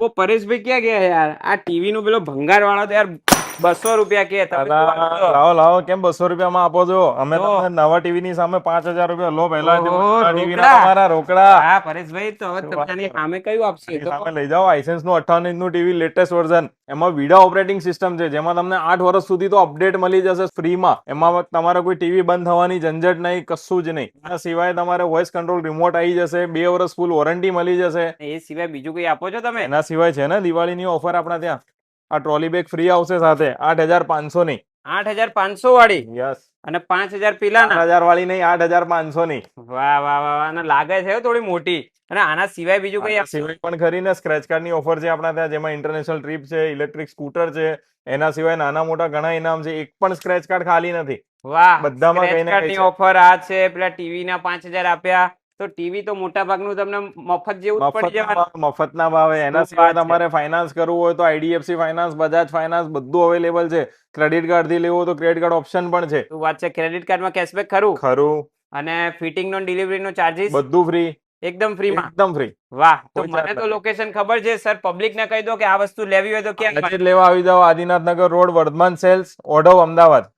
ઓ પરેશભાઈ ક્યાં ગયા યાર? આ ટીવી નું પેલો ભંગાર વાળો તો યાર બસો રૂપિયા કે? લાવો લાવો કેમ બસો રૂપિયામાં આપો છો? અમે તમને નવા ટીવી ની સામે પાંચ હજાર રૂપિયા લો પહેલા ટીવી ના રોકડા. તમારા રોકડા. હા પરેશભાઈ તો હવે સામે કયું આપશે? લઈ જાઓ આઈસેન્સનું અઠાવન ઇંચનું ટીવી લેટેસ્ટ વર્ઝન. એમાં વિડા ઓપરેટિંગ સિસ્ટમ છે જેમાં તમને આઠ વર્ષ સુધી તો અપડેટ મળી જશે ફ્રીમાં. એમાં તમારે કોઈ ટીવી બંધ થવાની ઝંઝટ નહીં કશું જ નહીં. એના સિવાય તમારે વોઇસ કંટ્રોલ રિમોટ આવી જશે બે વર્ષ ફૂલ વોરંટી મળી જશે. એ સિવાય બીજું કઈ આપો છો તમે? એના સિવાય છે ને દિવાળીની ઓફર આપણા ત્યાં? આ ટ્રોલી બેગ ફ્રી આવશે સાથે. આઠ હજાર પાંચસો ની. આઠ હજાર પાંચસો વાળી? યસ અને પાંચ હજાર પેલાના? હજાર વાળી નહીં આઠ હજાર પાંચસો ની. વાહ વાહ વાહ અને લાગે છે થોડી મોટી. અને આના સિવાય બીજું કઈ સિવાય પણ ખરી ને સ્ક્રેચ કાર્ડની ઓફર છે આપણા ત્યાં જેમાં ઇન્ટરનેશનલ ટ્રીપ છે ઇલેક્ટ્રિક સ્કૂટર છે એના સિવાય નાના મોટા ઘણા ઇનામ છે એક પણ સ્ક્રેચ કાર્ડ ખાલી નથી. વાહ બધામાં કંઈ. ઓફર આ છે. પેલા ટીવી ના પાંચ હજાર આપ્યા. તો ટીવી તો મોટા ભાગનું તમને મફત જેવું પડી જવાનું. મફતના ભાવે એના સિવાય તમારે ફાઇનાન્સ કરવું હોય તો આઈડીએફસી ફાઇનાન્સ બજાજ ફાઇનાન્સ બધું અવેલેબલ છે. ક્રેડિટ કાર્ડથી લેવું તો ક્રેડિટ કાર્ડ ઓપ્શન પણ છે. વાત છે? ક્રેડિટ કાર્ડમાં કેશબેક ખરું? ખરું. અને ફિટિંગ નો ડિલિવરી નો ચાર્જિસ બધું ફ્રી એકદમ ફ્રીમાં એકદમ ફ્રી વાહ. તો મને તો લોકેશન ખબર છે સર પબ્લિક ને કહી દો કે આ વસ્તુ લેવી હોય તો ક્યાં લેવા આવી જાઓ. Adinathnagar road Vardhman sales Odhav Ahmedabad.